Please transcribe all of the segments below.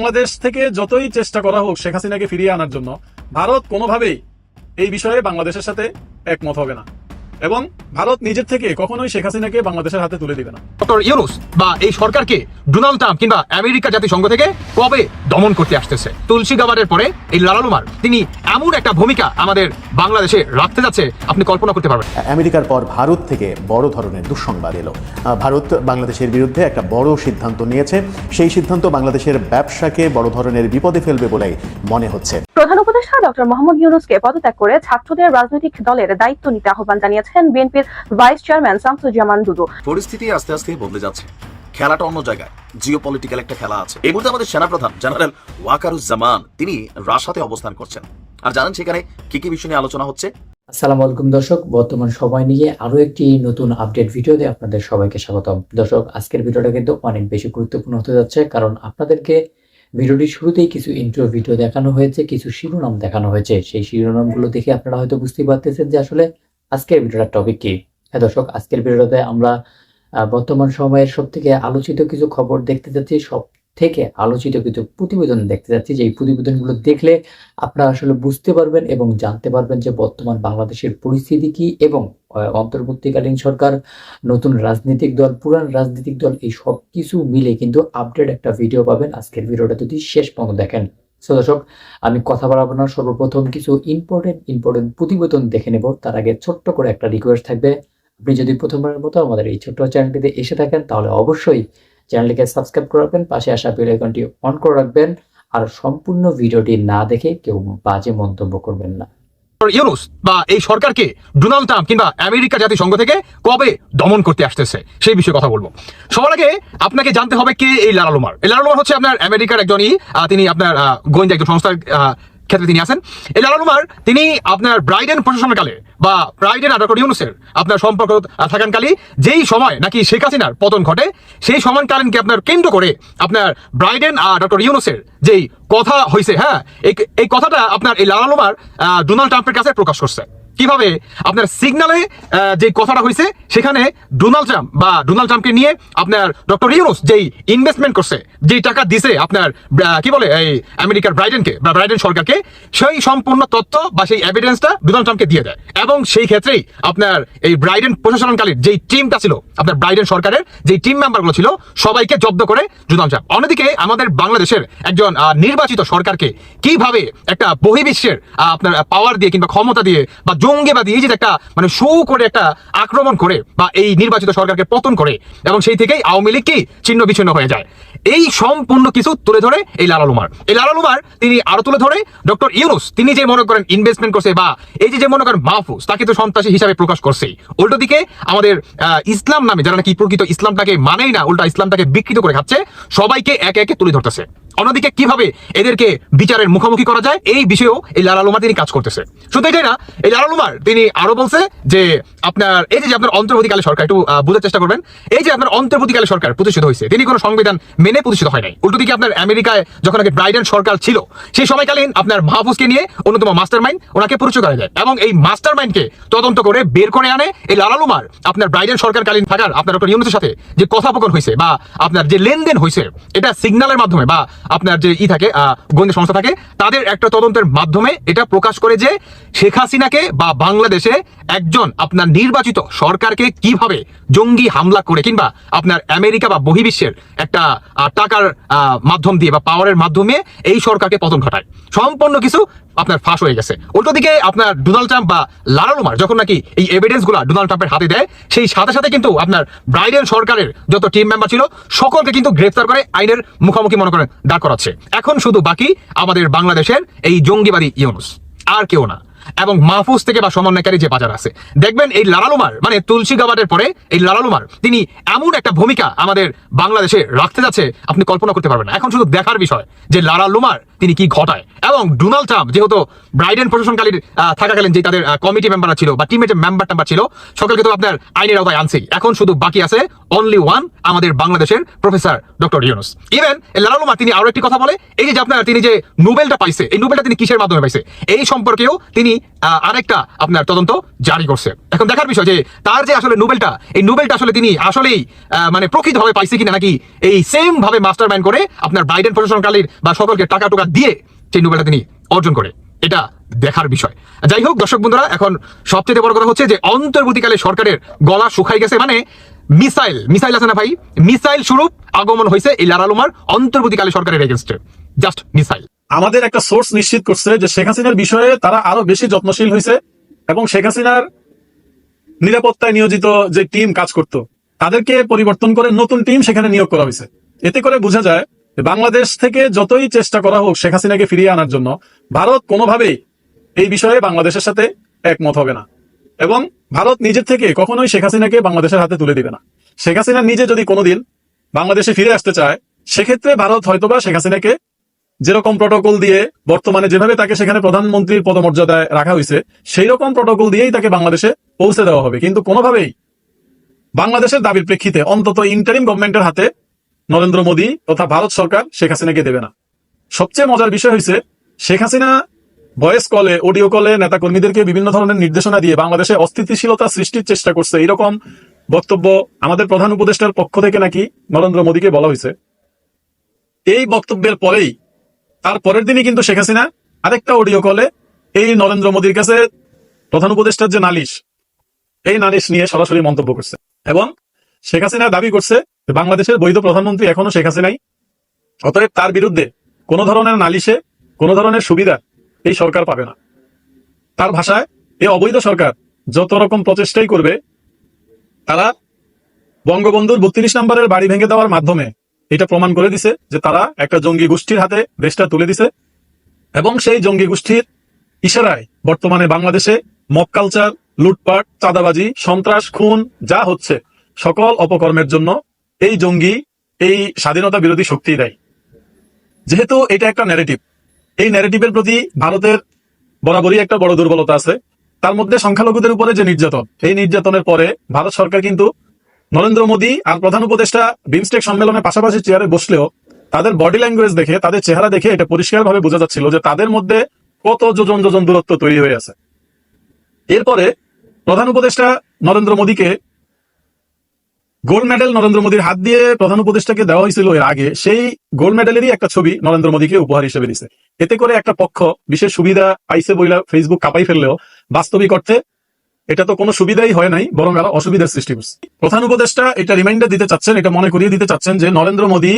বাংলাদেশ থেকে যতই চেষ্টা করা হোক শেখ হাসিনাকে ফিরিয়ে আনার জন্য, ভারত কোনোভাবেই এই বিষয়ে বাংলাদেশের সাথে একমত হবে না। এবং ভারত নিজের থেকে কখনোই শেখ হাসিনাকে বাংলাদেশের হাতে তুলে দিবে না। ডক্টর ইউনুস বা এই সরকারকে ডোনাল্ড ট্রাম্প কিংবা আমেরিকা জাতিসংঘ থেকে কবে দমন করতে আসতেছে? তুলসী গাবারের পরে এই লালালুমার তিনি এমন একটা ভূমিকা আমাদের বাংলাদেশে রাখতে যাচ্ছে আপনি কল্পনা করতে পারবেন। আমেরিকার পর ভারত থেকে বড় ধরনের দুঃসংবাদ এলো। ভারত বাংলাদেশের বিরুদ্ধে একটা বড় সিদ্ধান্ত নিয়েছে। সেই সিদ্ধান্ত বাংলাদেশের ব্যবসাকে বড় ধরনের বিপদে ফেলবে বলেই মনে হচ্ছে। প্রধান উপদেষ্টা ডক্টর মোহাম্মদ ইউনুসকে পদত্যাগ করে ছাত্রদের রাজনৈতিক দলের দায়িত্ব নিতে আহ্বান জানিয়েছেন বিএনপির ভাইস চেয়ারম্যান শামসুজ্জামান দুদু। পরিস্থিতি আস্তে আস্তে বদলে যাচ্ছে। খেলাটা অন্য জায়গায়। জিও পলিটিক্যাল একটা খেলা আছে। এই মুহূর্তে আমাদের সেনাপ্রধান জেনারেল ওয়াকারুজ্জামান তিনি রাশাতে অবস্থান করছেন। আর জানেন সেখানে কি কি বিষয় নিয়ে আলোচনা হচ্ছে? আসসালামু আলাইকুম দর্শক বর্তমান সময় নিয়ে আরও একটি নতুন আপডেট ভিডিওতে আপনাদের সবাইকে স্বাগতম। দর্শক আজকের ভিডিওটা কিন্তু অনেক বেশি গুরুত্বপূর্ণ হতে যাচ্ছে কারণ আপনাদেরকে ভিডিওটির শুরুতেই কিছু ইন্ট্রো ভিডিও দেখানো হয়েছে কিছু শিরোনাম দেখানো হয়েছে। সেই শিরোনামগুলো দেখে আপনারা হয়তো বুঝতেই পারতেছেন যে আসলে আজকের ভিডিওটার টপিক কি? হ্যাঁ দর্শক, আজকের ভিডিওতে আমরা বর্তমান সময়ের সব থেকে আলোচিত কিছু খবর দেখতে যাচ্ছি সব থেকে আলোচিত কিছু প্রতিবেদন দেখতে যাচ্ছি। যে এই প্রতিবেদনগুলো দেখলে আপনারা আসলে বুঝতে পারবেন এবং জানতে পারবেন যে বর্তমান বাংলাদেশের পরিস্থিতি কি এবং অন্তর্বর্তীকালীন সরকার, নতুন রাজনৈতিক দল, পুরান রাজনৈতিক দল, এই সব কিছু মিলে কিন্তু আপডেট একটা ভিডিও পাবেন। আজকের ভিডিওটা যদি শেষ পর্যন্ত দেখেন। সো দর্শক, আমি কথা বাড়াবো না। সর্বপ্রথম কিছু ইম্পর্টেন্ট ইম্পর্টেন্ট প্রতিবেদন দেখে নেব। তার আগে ছোট্ট করে একটা রিকোয়েস্ট থাকবে। আপনি যদি প্রথমবারের মতো আমাদের এই ছোট্ট চ্যানেলটিতে এসে থাকেন, তাহলে অবশ্যই চ্যানেলটিকে সাবস্ক্রাইব করে রাখবেন। পাশে আসা বেল আইকনটি অন করে রাখবেন। আর সম্পূর্ণ ভিডিওটি না দেখে কেউ বাজে মন্তব্য করবেন না। ইউনুস বা এই সরকারকে ডোনাল্ড ট্রাম্প কিংবা আমেরিকা জাতিসংঘ থেকে কবে দমন করতে আসতেছে, সেই বিষয়ে কথা বলব। সবার আগে আপনাকে জানতে হবে কে এই লালালুমার এই লালালুমার হচ্ছে আপনার আমেরিকার একজনই তিনি আপনার গোয়েন্দা একজন সংস্থার ক্ষেত্রে তিনি আছেন। এই লালন উমার তিনি আপনার ব্রাইডেন প্রশাসনকালে বা ব্রাইডেন আর ডক্টর ইউনুসের আপনার সম্পর্ক থাকেন থাকানকালে যেই সময় নাকি শেখ হাসিনার পতন ঘটে, সেই সমানকালীনকে আপনার কেন্দ্র করে আপনার ব্রাইডেন আর ডক্টর ইউনুসের যেই কথা হয়েছে হ্যাঁ এই কথাটা আপনার এই লালন উমার ডোনাল্ড ট্রাম্পের কাছে প্রকাশ করছে। কীভাবে আপনার সিগনালে যে কথাটা হয়েছে সেখানে ডোনাল্ড ট্রাম্প বা ডোনাল্ড ট্রাম্পকে নিয়ে আপনার ডক্টর ইউনুস যেই ইনভেস্টমেন্ট করছে যেই টাকা দিছে আপনার কি বলে এই আমেরিকার ব্রাইডেনকে বা ব্রাইডেন সরকারকে সেই সম্পূর্ণ তথ্য বা সেই এভিডেন্সটা ডোনাল্ড ট্রাম্পকে দিয়ে দেয়। এবং সেই ক্ষেত্রেই আপনার এই ব্রাইডেন প্রশাসনকালীন যেই টিমটা ছিল আপনার ব্রাইডেন সরকারের যেই টিম মেম্বারগুলো ছিল সবাইকে জব্দ করে ডোনাল্ড ট্রাম্প অন্যদিকে আমাদের বাংলাদেশের একজন নির্বাচিত সরকারকে কীভাবে একটা বহির্বিশ্বের আহ, আপনার পাওয়ার দিয়ে কিংবা ক্ষমতা দিয়ে বা জঙ্গিবাদী, এই যে একটা মানে শো করে একটা আক্রমণ করে বা এই নির্বাচিত সরকারকে পতন করে, এবং সেই থেকেই আওয়ামী লীগ কি ছিন্ন বিচ্ছিন্ন হয়ে যায়। এই সম্পূর্ণ কিছু তুলে ধরে এই লালালুমার এই লালালুমার তিনি আরও তুলে ধরে ডক্টর ইউনুস, তিনি যে মনে করেন ইনভেস্টমেন্ট করছে বা এই যে মনে করেন মাহফুজ, তাকে তো সন্ত্রাসী হিসাবে প্রকাশ করছেই উল্টো দিকে আমাদের ইসলাম নামে যারা নাকি প্রকৃত ইসলামটাকে মানেই না, উল্টা ইসলামটাকে বিকৃত করে খাচ্ছে, সবাইকে একে একে তুলে ধরতেছে। অন্যদিকে কীভাবে এদেরকে বিচারের মুখোমুখি করা যায়, এই বিষয়েও এই লালালুমা তিনি কাজ করতেছে। শুধু এটাই না, এই লালালুমার তিনি আরও বলছে যে আপনার, এই যে আপনার অন্তর্বর্তীকালে সরকার, একটু বোঝার চেষ্টা করবেন। এই যে আপনার অন্তর্বর্তীকালে সরকার প্রতিষ্ঠিত হয়েছে, তিনি কোনো সংবিধান মেনে প্রতিষ্ঠিত হয় নাই। উল্টো দিকে আপনার আমেরিকায় যখন আগে ব্রাইডেন সরকার ছিল, সেই সময়কালীন আপনার মাহফুজকে নিয়ে অন্যতম মাস্টার মাইন্ড ওনাকে পরিচয় করা যায়। এবং এই মাস্টার মাইন্ডকে তদন্ত করে বের করে আনে এই লালালুমার আপনার ব্রাইডেন সরকারকালীন থাকার আপনার ডক্টর ইউনুসের সাথে যে কথোপকথন হয়েছে বা আপনার যে লেনদেন হয়েছে, এটা সিগন্যালের মাধ্যমে বা আপনার যে ই থাকে গোয়েন্দা সংস্থা থাকে, তাদের একটা তদন্তের মাধ্যমে এটা প্রকাশ করে যে শেখ হাসিনাকে বা বাংলাদেশে একজন আপনার নির্বাচিত সরকারকে কীভাবে জঙ্গি হামলা করে কিংবা আপনার আমেরিকা বা বহির্বিশ্বের একটা টাকার মাধ্যম দিয়ে বা পাওয়ারের মাধ্যমে এই সরকারকে পতন ঘটায়। সম্পূর্ণ কিছু আপনার ফাঁস হয়ে গেছে। উল্টো দিকে আপনার ডোনাল্ড ট্রাম্প বা লালালুমার যখন নাকি এই এভিডেন্সগুলা ডোনাল্ড ট্রাম্পের হাতে দেয়, সেই সাথে সাথে কিন্তু আপনার ব্রাইডেন সরকারের যত টিম মেম্বার ছিল, সকলকে কিন্তু গ্রেফতার করে আইনের মুখোমুখি মনে করেন দাঁড় করাচ্ছে। এখন শুধু বাকি আমাদের বাংলাদেশের এই জঙ্গিবাদী ইউনুস, আর কেউ না। এবং মাহফুজ থেকে বা সমন্বয়কারী যে বাজার আছে। দেখবেন এই লালালুমার মানে তুলসী গাবারের পরে এই লালালুমার তিনি এমন একটা ভূমিকা আমাদের বাংলাদেশে রাখতে যাচ্ছে, আপনি কল্পনা করতে পারবেন এখন শুধু দেখার বিষয় যে লালালুমার তিনি কি ঘটায়? এবং ডোনাল্ড ট্রাম্প যেহেতু ব্রাইডেন প্রশাসনকালীন আহ, থাকাকালীন যে তাদের কমিটি মেম্বাররা ছিল বা টিমের মেম্বার টেম্বার ছিল সকলকে তো আপনার আইনের আওতায় আনছেই। এখন শুধু বাকি আছে অনলি ওয়ান আমাদের বাংলাদেশের প্রফেসর ডক্টর ইউনুস ইভেন লালালুমা তিনি আরও একটি কথা বলে এই যে আপনার তিনি যে নোবেলটা পাইছে এই নোবেলটা তিনি কিসের মাধ্যমে পাইছে? এই সম্পর্কেও তিনি আরেকটা আপনার তদন্ত জারি করছে। এখন দেখার বিষয় যে তার যে আসলে নোবেলটা এই নোবেলটা আসলে তিনি আসলেই মানে প্রকৃতভাবে পাইছে কিনা নাকি এই সেম ভাবে মাস্টার করে আপনার বাইডেন প্রশাসনকালীন বা সকলকে টাকা টুকা দিয়ে সেই নোবেলটা তিনি অর্জন করে। এটা দেখার বিষয়। যাই হোক, দর্শক বন্ধুরা, এখন সবচেয়ে বড় কথা হচ্ছে যে অন্তর্বর্তীকালে সরকারের গলা শুকাই গেছে মানে মিসাইল। মিসাইল আছে না ভাই? মিসাইল স্বরূপ আগমন হয়েছে এই লারালুমার অন্তর্বর্তীকালে সরকারের এগেনস্টে জাস্ট মিসাইল। আমাদের একটা সোর্স নিশ্চিত করছে যে শেখ হাসিনার বিষয়ে তারা আরও বেশি যত্নশীল হয়েছে এবং শেখ হাসিনার নিরাপত্তায় নিয়োজিত যে টিম কাজ করত, তাদেরকে পরিবর্তন করে নতুন টিম সেখানে নিয়োগ করা হয়েছে। এতে করে বোঝা যায় বাংলাদেশ থেকে যতই চেষ্টা করা হোক শেখ হাসিনাকে ফিরিয়ে আনার জন্য, ভারত কোনোভাবেই এই বিষয়ে বাংলাদেশের সাথে একমত হবে না। এবং ভারত নিজের থেকে কখনোই শেখ হাসিনাকে বাংলাদেশের হাতে তুলে দিবে না। শেখ হাসিনা নিজে যদি কোনোদিন বাংলাদেশে ফিরে আসতে চায়, সেক্ষেত্রে ভারত হয়তোবা শেখ হাসিনাকে যেরকম প্রটোকল দিয়ে বর্তমানে যেভাবে তাকে সেখানে প্রধানমন্ত্রীর পদমর্যাদায় রাখা হয়েছে সেই রকম প্রটোকল দিয়েই তাকে বাংলাদেশে পৌঁছে দেওয়া হবে। কিন্তু কোনোভাবেই বাংলাদেশের দাবির প্রেক্ষিতে অন্তত ইন্টারিম গভর্নমেন্টের হাতে নরেন্দ্র মোদী তথা ভারত সরকার শেখ হাসিনাকে দেবে না। সবচেয়ে মজার বিষয় হয়েছে শেখ হাসিনা ভয়েস কলে, অডিও কলে নেতাকর্মীদেরকে বিভিন্ন ধরনের নির্দেশনা দিয়ে বাংলাদেশে অস্থিতিশীলতা সৃষ্টির চেষ্টা করছে। এরকম বক্তব্য আমাদের প্রধান উপদেষ্টার পক্ষ থেকে নাকি নরেন্দ্র মোদীকে বলা হয়েছে এই বক্তব্যের পরেই, তার পরের দিনই কিন্তু শেখ হাসিনা আরেকটা অডিও কলে এই নরেন্দ্র মোদীর কাছে প্রধান উপদেষ্টার যে নালিশ, এই নালিশ নিয়ে সরাসরি মন্তব্য করছে। এবং শেখ হাসিনা দাবি করছে বাংলাদেশের বৈধ প্রধানমন্ত্রী এখনও শেখ হাসিনাই অতএব তার বিরুদ্ধে কোনো ধরনের নালিশে, কোনো ধরনের সুবিধা এই সরকার পাবে না। তার ভাষায় এই অবৈধ সরকার যত রকম প্রচেষ্টাই করবে, তারা বঙ্গবন্ধুর বত্রিশ নম্বরের বাড়ি ভেঙে দেওয়ার মাধ্যমে এটা প্রমাণ করে দিছে যে তারা একটা জঙ্গি গোষ্ঠীর হাতে দেশটা তুলে দিছে এবং সেই জঙ্গি গোষ্ঠীর ইশারায় বর্তমানে বাংলাদেশে মব কালচার, লুটপাট, চাঁদাবাজি, সন্ত্রাস, খুন যা হচ্ছে সকল অপকর্মের জন্য এই জঙ্গি, এই স্বাধীনতা বিরোধী শক্তি দেয়। যেহেতু এটা একটা ন্যারেটিভ এই ন্যারেটিভের প্রতি ভারতের বরাবরই একটা বড় দুর্বলতা আছে। তার মধ্যে সংখ্যালঘুদের উপরে যে নির্যাতন, এই নির্যাতনের পরে ভারত সরকার কিন্তু নরেন্দ্র মোদী আর প্রধান উপদেষ্টা বিমস্টেক সম্মেলনে পাশাপাশি চেয়ারে বসলেও তাদের বডি ল্যাঙ্গুয়েজ দেখে, তাদের চেহারা দেখে এটা পরিষ্কারভাবে বোঝা যাচ্ছিল যে তাদের মধ্যে কত যোজন যোজন দূরত্ব তৈরি হয়ে আছে। এরপরে প্রধান উপদেষ্টা নরেন্দ্র মোদীকে গোল্ড মেডেল নরেন্দ্র মোদীর হাত দিয়ে প্রধান উপদেষ্টাকে দেওয়া হয়েছিল এর আগে, সেই গোল্ড মেডেলেরই একটা ছবি নরেন্দ্র মোদীকে উপহার হিসেবে দিছে। এতে করে একটা পক্ষ বিশেষ সুবিধা পাইছে বইলা ফেসবুক কাপাই ফেললেও বাস্তবিক অর্থে এটা তো কোনো সুবিধাই হয় নাই, বরং আরও অসুবিধার সৃষ্টি করছে। প্রধান উপদেষ্টা এটা রিমাইন্ডার দিতে চাচ্ছেন, এটা মনে করিয়ে দিতে চাচ্ছেন যে নরেন্দ্র মোদী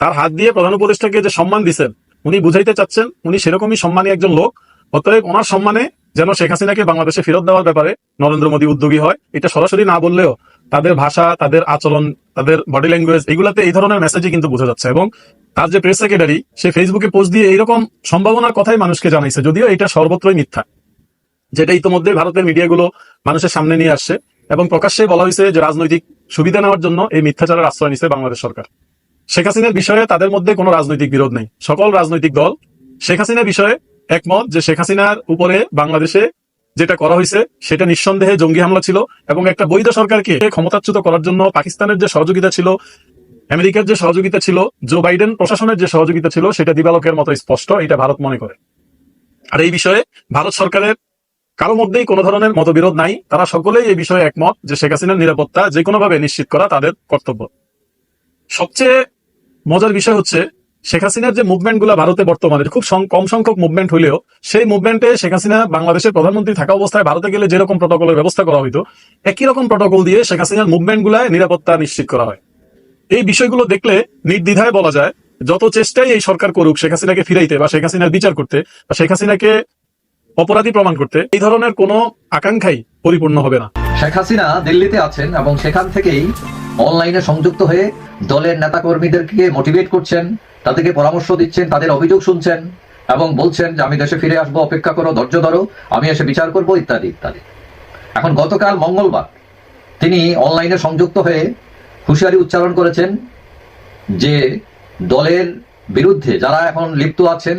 তার হাত দিয়ে প্রধান উপদেষ্টাকে যে সম্মান দিচ্ছেন উনি বুঝাইতে চাচ্ছেন উনি সেরকমই সম্মানী একজন লোক, অতএব ওনার সম্মানে যেন শেখ হাসিনাকে বাংলাদেশে ফেরত দেওয়ার ব্যাপারে নরেন্দ্র মোদী উদ্যোগী হয়। এটা সরাসরি না বললেও তাদের ভাষা, তাদের আচরণ, তাদের বডি ল্যাঙ্গুয়েজ এগুলাতে এই ধরনের মেসেজই কিন্তু বোঝা যাচ্ছে। এবং তার যে প্রেস সেক্রেটারি সে ফেসবুকে পোস্ট দিয়ে এইরকম সম্ভাবনার কথাই মানুষকে জানাইছে। যদিও এটা সর্বত্রই মিথ্যা, যেটা ইতিমধ্যে ভারতের মিডিয়াগুলো মানুষের সামনে নিয়ে আসছে। এবং প্রকাশ্যে বলা হয়েছে যে রাজনৈতিক সুবিধা নেওয়ার জন্য এই মিথ্যাচারের আশ্রয় নিছে বাংলাদেশ সরকার। শেখ হাসিনার বিষয়ে তাদের মধ্যে কোনো রাজনৈতিক বিরোধ নেই। সকল রাজনৈতিক দল শেখ হাসিনার বিষয়ে একমত যে শেখ হাসিনার উপরে বাংলাদেশে যেটা করা হয়েছে, সেটা নিঃসন্দেহে জঙ্গি হামলা ছিল এবং একটা বৈধ সরকারকে ক্ষমতাচ্যুত করার জন্য পাকিস্তানের যে সহযোগিতা ছিল, আমেরিকার যে সহযোগিতা ছিল, জো বাইডেন প্রশাসনের যে সহযোগিতা ছিল, সেটা দিবালকের মতো স্পষ্ট, এটা ভারত মনে করে। আর এই বিষয়ে ভারত সরকারের কারও মধ্যেই কোনো ধরনের মতবিরোধ নাই। তারা সকলেই এই বিষয়ে একমত যে শেখ হাসিনার নিরাপত্তা যে কোনোভাবে নিশ্চিত করা তাদের কর্তব্য। সবচেয়ে মজার বিষয় হচ্ছে শেখ হাসিনার যে মুভমেন্টগুলা ভারতে বর্তমানে খুব কম সংখ্যক মুভমেন্ট হলেও সেই মুভমেন্টে শেখ হাসিনা বাংলাদেশের প্রধানমন্ত্রী থাকা অবস্থায় ভারতে গেলে যেরকম প্রটোকলের ব্যবস্থা করা হইতো, একই রকম প্রটোকল দিয়ে শেখ হাসিনার মুভমেন্ট গুলায় নিরাপত্তা নিশ্চিত করা হয়। এই বিষয়গুলো দেখলে নির্দ্বিধায় বলা যায়, যত চেষ্টাই এই সরকার করুক, শেখ হাসিনাকে ফিরাইতে বা শেখ হাসিনার বিচার করতে বা শেখ হাসিনাকে অপরাধী প্রমাণ করতে, এই ধরনের কোনো আকাঙ্ক্ষাই পরিপূর্ণ হবে না। শেখ হাসিনা দিল্লিতে আছেন এবং সেখান থেকেই অনলাইনে সংযুক্ত হয়ে দলের নেতাকর্মীদেরকে মোটিভেট করছেন। তাদেরকে পরামর্শ দিচ্ছেন, তাদের অভিযোগ শুনছেন এবং বলছেন যে আমি দেশে ফিরে আসব, অপেক্ষা করো, ধৈর্য ধরো, আমি এসে বিচার করব, ইত্যাদি ইত্যাদি। এখন গতকাল মঙ্গলবার তিনি অনলাইনে সংযুক্ত হয়ে হুঁশিয়ারি উচ্চারণ করেছেন যে দলের বিরুদ্ধে যারা এখন লিপ্ত আছেন,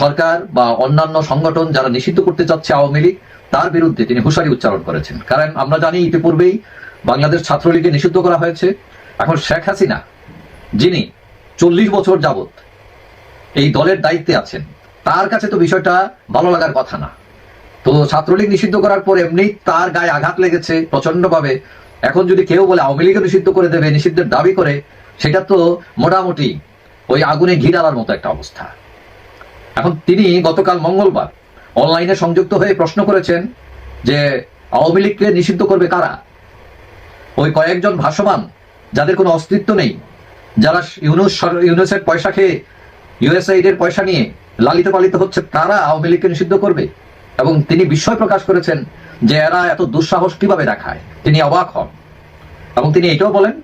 সরকার বা অন্যান্য সংগঠন যারা নিষিদ্ধ করতে চাচ্ছে আওয়ামী লীগ, তার বিরুদ্ধে তিনি হুঁশারি উচ্চারণ করেছেন। কারণ আমরা জানি ইতিপূর্বেই বাংলাদেশ ছাত্রলীগে নিষিদ্ধ করা হয়েছে। এখন শেখ হাসিনা, যিনি চল্লিশ বছর যাবত এই দলের দায়িত্বে আছেন। তার কাছে তো বিষয়টা ভালো লাগার কথা না। তো ছাত্রলীগ নিষিদ্ধ করার পর এমনি তার গায়ে আঘাত লেগেছে প্রচন্ডভাবে এখন যদি কেউ বলে আওয়ামী লীগও নিষিদ্ধ করে দেবে, নিষিদ্ধের দাবি করে, সেটা তো মোটামুটি ওই আগুনে ঘি ডালার মতো একটা অবস্থা। এখন তিনি গতকাল মঙ্গলবার অনলাইনে সংযুক্ত হয়ে প্রশ্ন করেছেন যে আওয়ামী লীগকে নিষিদ্ধ করবে কারা? ওই কয়েকজন ভাসমান যাদের কোনো অস্তিত্ব নেই যারা ইউনুস সর- ইউনুসের পয়সা খেয়ে ইউএসআইড এর পয়সা নিয়ে লালিত পালিত হচ্ছে তারা আওয়ামী লীগকে নিষিদ্ধ করবে। এবং তিনি বিস্ময় প্রকাশ করেছেন যে এরা এত দুঃসাহস কীভাবে দেখায়। তিনি অবাক হন। এবং তিনি এটাও বলেন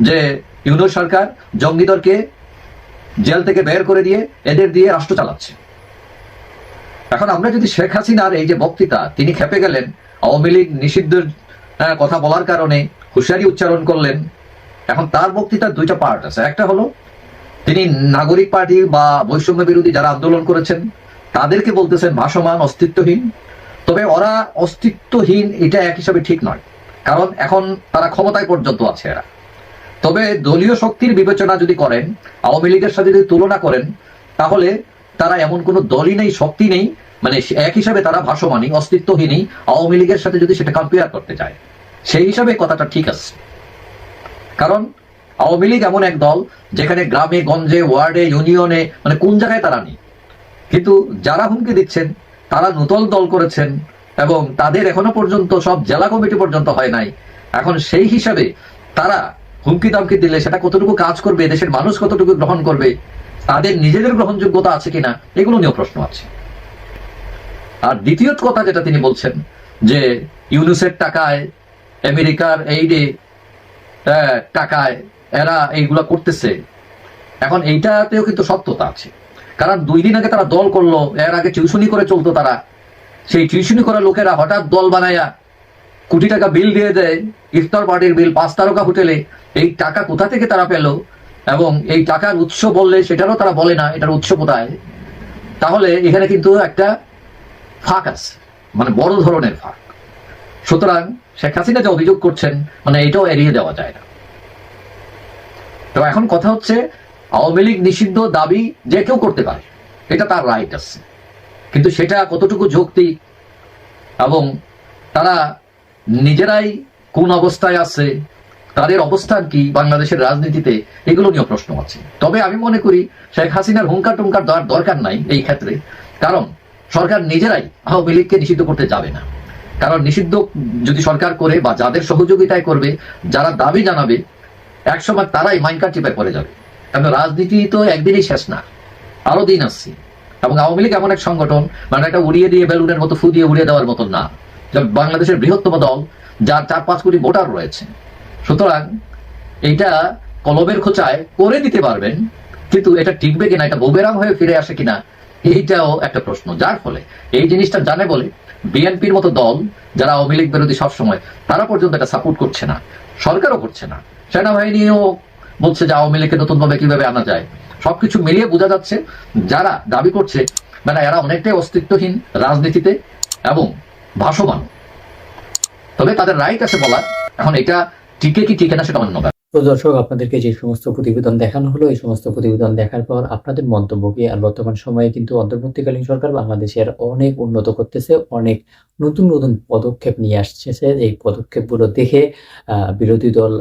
যে ইউনুস সরকার জঙ্গিদরকে জেল থেকে বের করে দিয়ে এদের দিয়ে রাষ্ট্র চালাচ্ছে। এখন আমরা যদি শেখ হাসিনার এই যে বক্তৃতা তিনি খেপে গেলেন আওয়ামী লীগ নিষিদ্ধের আহ, কথা বলার কারণে হুঁশিয়ারি উচ্চারণ করলেন এখন তার বক্তৃতার দুইটা পার্ট আছে। একটা হলো, তিনি নাগরিক পার্টি বা বৈষম্য বিরোধী যারা আন্দোলন করেছেন, তাদেরকে বলতেছেন ভাসমান, অস্তিত্বহীন। তবে ওরা অস্তিত্বহীন এটা এক হিসাবে ঠিক নয়, কারণ এখন তারা ক্ষমতায় পর্যন্ত আছে এরা। তবে দলীয় শক্তির বিবেচনা যদি করেন, আওয়ামী লীগের সাথে যদি তুলনা করেন, তাহলে তারা এমন কোনো দলই নেই, শক্তি নেই মানে এক হিসাবে তারা ভাসমানই, অস্তিত্বহীনই, আওয়ামী লীগের সাথে যদি সেটা কম্পেয়ার করতে চায়। সেই হিসাবে কথাটা ঠিক আছে। কারণ আওয়ামী লীগ এমন এক দল যেখানে গ্রামে, গঞ্জে, ওয়ার্ডে, ইউনিয়নে মানে কোন জায়গায় তারা নেই। কিন্তু যারা হুমকি দিচ্ছেন, তারা নূতন দল করেছেন এবং তাদের এখনও পর্যন্ত সব জেলা কমিটি পর্যন্ত হয় নাই। এখন সেই হিসাবে তারা হুমকি দামকি দিলে সেটা কতটুকু কাজ করবে, দেশের মানুষ কতটুকু গ্রহণ করবে, তাদের নিজেদের গ্রহণযোগ্যতা আছে কিনা, এগুলো নিয়েও প্রশ্ন আছে। আর দ্বিতীয় কথা যেটা তিনি বলছেন, যে ইউনুসের টাকায় আমেরিকার এইডে টাকায় এরা এইগুলা করতেছে। এখন এইটাতেও কিন্তু সত্যতা আছে। কারণ দুই দিন আগে তারা দল করল, এর আগে টিউশনি করে চলতো তারা। সেই টিউশনি করা লোকেরা হঠাৎ দল বানায়া কোটি টাকা বিল দিয়ে দেয়, ইফতার পার্টির বিল পাঁচ তারকা হোটেলে। এই টাকা কোথা থেকে তারা পেল? এবং এই টাকার উৎস বললে সেটারও তারা বলে না, এটার উৎস কোথায়? তাহলে এখানে কিন্তু একটা ফাঁক আছে। মানে বড় ধরনের ফাঁক। সুতরাং শেখ হাসিনা যে অভিযোগ করছেন মানে এটাও এড়িয়ে দেওয়া যায় না। তো এখন কথা হচ্ছে, আওয়ামী লীগ নিষিদ্ধ দাবি যে কেউ করতে পারে, এটা তার রাইট আছে। কিন্তু সেটা কতটুকু যৌক্তিক এবং তারা নিজেরাই কোন অবস্থায় আছে, তাদের অবস্থান কি, বাংলাদেশের রাজনীতিতে, এগুলো নিয়েও প্রশ্ন আছে। তবে আমি মনে করি, শেখ হাসিনার হুঙ্কার টুঙ্কার দরকার নাই এই ক্ষেত্রে। কারণ সরকার নিজেরাই আওয়ামী লীগকে নিষিদ্ধ করতে যাবে না। কারণ নিষিদ্ধ যদি সরকার করে বা যাদের সহযোগিতায় করবে, যারা দাবি জানাবে, একসময় তারাই মাইনকার টিপায় পড়ে যাবে। কারণ রাজনীতি তো একদিনই শেষ না, আরও দিন আসছে। এবং আওয়ামী লীগ এমন এক সংগঠন মানে একটা উড়িয়ে দিয়ে বেলুনের মতো ফু দিয়ে উড়িয়ে দেওয়ার মতন না বাংলাদেশের বৃহত্তম দল, যার চার পাঁচ কোটি ভোটার রয়েছে। সুতরাং এটা কলবের খোঁচায় করে দিতে পারবেন, কিন্তু এটা টিকবে কিনা, এটা বুবেরাং হয়ে ফিরে আসে কিনা, এইটাও একটা প্রশ্ন। যার ফলে এই জিনিসটা জানে বলে বিএনপির মতো দল যারা আওয়ামী লীগ বিরোধী সবসময়, তারা পর্যন্ত এটা সাপোর্ট করছে না, সরকারও করছে না। সেনাবাহিনীও বলছে যে আওয়ামী লীগকে নতুনভাবে কীভাবে আনা যায়। সবকিছু মিলিয়ে বোঝা যাচ্ছে, যারা দাবি করছে মানে এরা অনেকটাই অস্তিত্বহীন রাজনীতিতে এবং ভাসমান। তবে তাদের রাইট আছে বলার, এখন এটা টিকে কি, টিকে না সেটা অন্য তো দর্শক, আপনাদেরকে যে সমস্ত প্রতিবেদন দেখানো হলো, এই সমস্ত প্রতিবেদন দেখার পর আপনাদের মন্তব্য কি? আর বর্তমান সময়ে কিন্তু অন্তর্বর্তীকালীন সরকার বাংলাদেশের অনেক উন্নত করতেছে, অনেক নতুন নতুন পদক্ষেপ নিয়ে আসছে। এই পদক্ষেপগুলো দেখে বিরোধী দল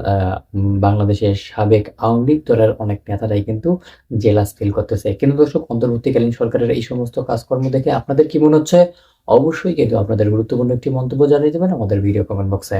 বাংলাদেশের সাবেক আওয়ামী লীগ দলের অনেক নেতারাই কিন্তু জেলাস ফিল করতেছে। কিন্তু দর্শক, অন্তর্বর্তীকালীন সরকারের এই সমস্ত কাজকর্ম দেখে আপনাদের কি মনে হচ্ছে? অবশ্যই কিন্তু আপনাদের গুরুত্বপূর্ণ একটি মন্তব্য জানিয়ে দেবেন আমাদের ভিডিও কমেন্ট বক্সে।